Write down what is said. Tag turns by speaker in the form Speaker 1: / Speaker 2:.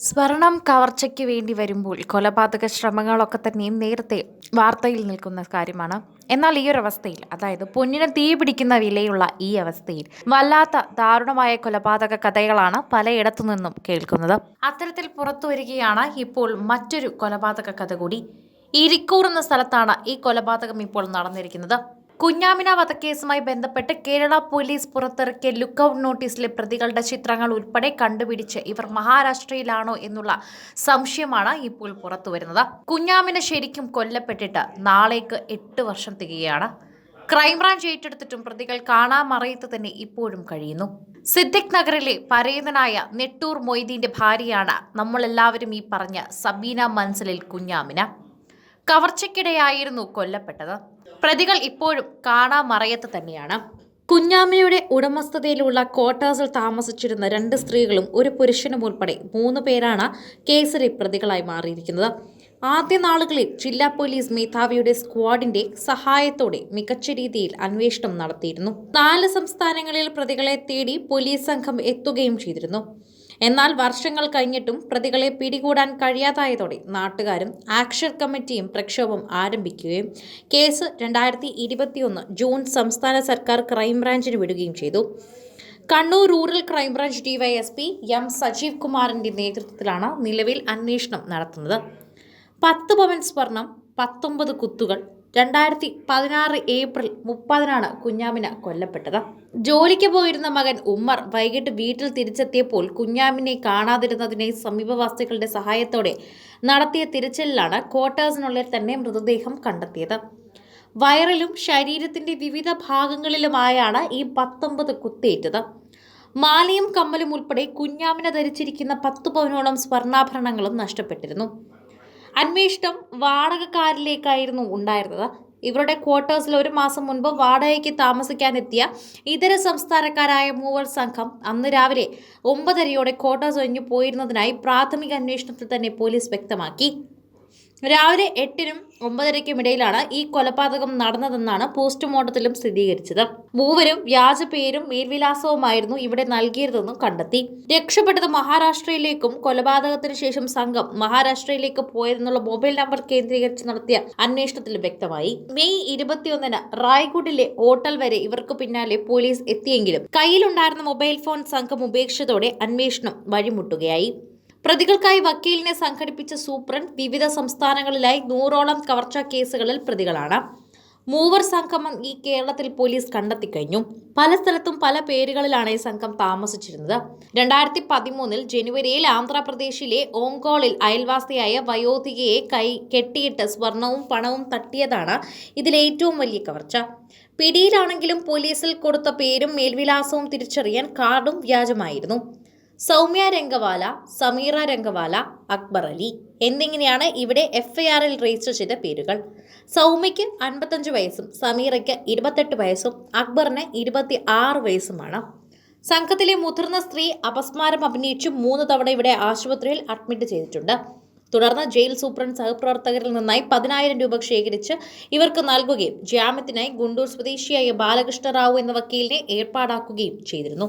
Speaker 1: സ്വർണം കവർച്ചയ്ക്ക് വേണ്ടി വരുമ്പോൾ കൊലപാതക ശ്രമങ്ങളൊക്കെ തന്നെയും നേരത്തെ വാർത്തയിൽ നിൽക്കുന്ന കാര്യമാണ്. എന്നാൽ ഈ ഒരു അവസ്ഥയിൽ അതായത് പൊന്നിന് തീ പിടിക്കുന്ന വിലയുള്ള ഈ അവസ്ഥയിൽ വല്ലാത്ത ദാരുണമായ കൊലപാതക കഥകളാണ് പലയിടത്തു നിന്നും കേൾക്കുന്നത്. അത്തരത്തിൽ പുറത്തു വരികയാണ് ഇപ്പോൾ മറ്റൊരു കൊലപാതക കഥ കൂടി. ഇരിക്കൂർ എന്ന സ്ഥലത്താണ് ഈ കൊലപാതകം ഇപ്പോൾ നടന്നിരിക്കുന്നത്. കുഞ്ഞാമിന വധക്കേസുമായി ബന്ധപ്പെട്ട് കേരള പോലീസ് പുറത്തിറക്കിയ ലുക്കൌട്ട് നോട്ടീസിലെ പ്രതികളുടെ ചിത്രങ്ങൾ ഉൾപ്പെടെ കണ്ടുപിടിച്ച് ഇവർ മഹാരാഷ്ട്രയിലാണോ എന്നുള്ള സംശയമാണ് ഇപ്പോൾ പുറത്തു വരുന്നത് കുഞ്ഞാമിന ശരിക്കും കൊല്ലപ്പെട്ടിട്ട് നാളേക്ക് എട്ട് വർഷം തികയാണ് ക്രൈംബ്രാഞ്ച് ഏറ്റെടുത്തിട്ടും പ്രതികൾ കാണാമറിയത്ത് തന്നെ ഇപ്പോഴും കഴിയുന്നു. സിദ്ദിഖ് നഗറിലെ പരേതനായ നെട്ടൂർ മൊയ്തീന്റെ ഭാര്യയാണ് നമ്മളെല്ലാവരും ഈ പറഞ്ഞ സബീന മൻസലിൽ കുഞ്ഞാമിന. കവർച്ചയ്ക്കിടെയായിരുന്നു കൊല്ലപ്പെട്ടത്. പ്രതികൾ ഇപ്പോഴും കാണാമറയത്ത് തന്നെയാണ്. കുഞ്ഞാമ്മയുടെ ഉടമസ്ഥതയിലുള്ള ക്വാർട്ടേഴ്സിൽ താമസിച്ചിരുന്ന രണ്ട് സ്ത്രീകളും ഒരു പുരുഷനും ഉൾപ്പെടെ മൂന്ന് പേരാണ് കേസിലെ പ്രതികളായി മാറിയിരിക്കുന്നത്. ആദ്യ നാളുകളിൽ ജില്ലാ പോലീസ് മേധാവിയുടെ സ്ക്വാഡിന്റെ സഹായത്തോടെ മികച്ച രീതിയിൽ അന്വേഷണം നടത്തിയിരുന്നു. നാല് സംസ്ഥാനങ്ങളിൽ പ്രതികളെ തേടി പോലീസ് സംഘം എത്തുകയും ചെയ്തിരുന്നു. എന്നാൽ വർഷങ്ങൾ കഴിഞ്ഞിട്ടും പ്രതികളെ പിടികൂടാൻ കഴിയാതായതോടെ നാട്ടുകാരും ആക്ഷൻ കമ്മിറ്റിയും പ്രക്ഷോഭം ആരംഭിക്കുകയും കേസ് രണ്ടായിരത്തി ഇരുപത്തിയൊന്ന് ജൂൺ സംസ്ഥാന സർക്കാർ ക്രൈംബ്രാഞ്ചിന് വിടുകയും ചെയ്തു. Kannur rural crime branch DYSP M Sajeev കുമാറിന്റെ നേതൃത്വത്തിലാണ് നിലവിൽ അന്വേഷണം നടത്തുന്നത്. പത്ത് പവൻ സ്വർണം പത്തൊമ്പത് കുത്തുകൾ രണ്ടായിരത്തി പതിനാറ് ഏപ്രിൽ മുപ്പതിനാണ് കുഞ്ഞാമിന കൊല്ലപ്പെട്ടത്. ജോലിക്ക് പോയിരുന്ന മകൻ ഉമ്മർ വൈകിട്ട് വീട്ടിൽ തിരിച്ചെത്തിയപ്പോൾ കുഞ്ഞാമിനെ കാണാതിരുന്നതിനെ സമീപവാസികളുടെ സഹായത്തോടെ നടത്തിയ തിരച്ചിലിലാണ് ക്വാർട്ടേഴ്സിനുള്ളിൽ തന്നെ മൃതദേഹം കണ്ടെത്തിയത്. വയറിലും ശരീരത്തിന്റെ വിവിധ ഭാഗങ്ങളിലുമായാണ് ഈ പത്തൊമ്പത് കുത്തേറ്റത്. മാലയും കമ്മലും ഉൾപ്പെടെ കുഞ്ഞാമിന ധരിച്ചിരിക്കുന്ന പത്തു പവനോളം സ്വർണാഭരണങ്ങളും നഷ്ടപ്പെട്ടിരുന്നു. അന്വേഷണം വാടകക്കാരിലേക്കായിരുന്നു ഉണ്ടായിരുന്നത്. ഇവരുടെ ക്വാർട്ടേഴ്സിൽ ഒരു മാസം മുൻപ് വാടകയ്ക്ക് താമസിക്കാനെത്തിയ ഇതര സംസ്ഥാനക്കാരായ മൂവർ സംഘം അന്ന് രാവിലെ ഒമ്പതരയോടെ ക്വാർട്ടേഴ്സ് ഒഴിഞ്ഞു പോയിരുന്നതിനായി പ്രാഥമിക അന്വേഷണത്തിൽ തന്നെ പോലീസ് വ്യക്തമാക്കി. രാവിലെ എട്ടിനും ഒമ്പതരയ്ക്കും ഇടയിലാണ് ഈ കൊലപാതകം നടന്നതെന്നാണ് പോസ്റ്റ്മോർട്ടത്തിലും സ്ഥിരീകരിച്ചത്. മൂവരും വ്യാജ പേരും മേൽവിലാസവുമായിരുന്നു ഇവിടെ നൽകിയതെന്നും കണ്ടെത്തി. രക്ഷപ്പെട്ടത് മഹാരാഷ്ട്രയിലേക്കും കൊലപാതകത്തിന് ശേഷം സംഘം മഹാരാഷ്ട്രയിലേക്ക് പോയതെന്നുള്ള മൊബൈൽ നമ്പർ കേന്ദ്രീകരിച്ച് നടത്തിയ അന്വേഷണത്തിൽ വ്യക്തമായി. മെയ് ഇരുപത്തിയൊന്നിന് റായ്ഗുഡിലെ ഹോട്ടൽ വരെ ഇവർക്ക് പിന്നാലെ പോലീസ് എത്തിയെങ്കിലും കയ്യിലുണ്ടായിരുന്ന മൊബൈൽ ഫോൺ സംഘം ഉപേക്ഷിച്ചതോടെ അന്വേഷണം വഴിമുട്ടുകയായി. പ്രതികൾക്കായി വക്കീലിനെ സംഘടിപ്പിച്ച സൂപ്രണ്ട് വിവിധ സംസ്ഥാനങ്ങളിലായി നൂറോളം കവർച്ചാ കേസുകളിൽ പ്രതികളാണ്. മൂവർ സംഗമം ഈ കേരളത്തിൽ പോലീസ് കണ്ടെത്തി കഴിഞ്ഞു പല സ്ഥലത്തും പല പേരുകളിലാണ് ഈ സംഘം താമസിച്ചിരുന്നത്. രണ്ടായിരത്തി പതിമൂന്നിൽ ജനുവരിയിൽ ആന്ധ്രാപ്രദേശിലെ ഓങ്കോളിൽ അയൽവാസിയായ വയോധികയെ കൈ കെട്ടിയിട്ട് സ്വർണവും പണവും തട്ടിയതാണ് ഇതിലേറ്റവും വലിയ കവർച്ച. പിടിയിലാണെങ്കിലും പോലീസിൽ കൊടുത്ത പേരും മേൽവിലാസവും തിരിച്ചറിയാൻ കാർഡും വ്യാജമായിരുന്നു. സൗമ്യ രംഗവാല സമീറ രംഗവാല അക്ബർ അലി എന്നിങ്ങനെയാണ് ഇവിടെ എഫ്ഐആറിൽ രജിസ്റ്റർ ചെയ്ത പേരുകൾ. സൗമ്യയ്ക്ക് അൻപത്തഞ്ച് വയസ്സും സമീറയ്ക്ക് ഇരുപത്തെട്ട് വയസ്സും അക്ബറിന് ഇരുപത്തി ആറ് വയസ്സുമാണ്. സംഘത്തിലെ മുതിർന്ന സ്ത്രീ അപസ്മാരം അഭിനയിച്ചു മൂന്ന് തവണ ഇവിടെ ആശുപത്രിയിൽ അഡ്മിറ്റ് ചെയ്തിട്ടുണ്ട്. തുടർന്ന് ജയിൽ സൂപ്രണ്ട് സഹപ്രവർത്തകരിൽ നിന്നായി പതിനായിരം രൂപ ശേഖരിച്ച് ഇവർക്ക് നൽകുകയും ജാമ്യത്തിനായി ഗുണ്ടൂർ സ്വദേശിയായ ബാലകൃഷ്ണ റാവു എന്ന വക്കീലിനെ ഏർപ്പാടാക്കുകയും ചെയ്തിരുന്നു.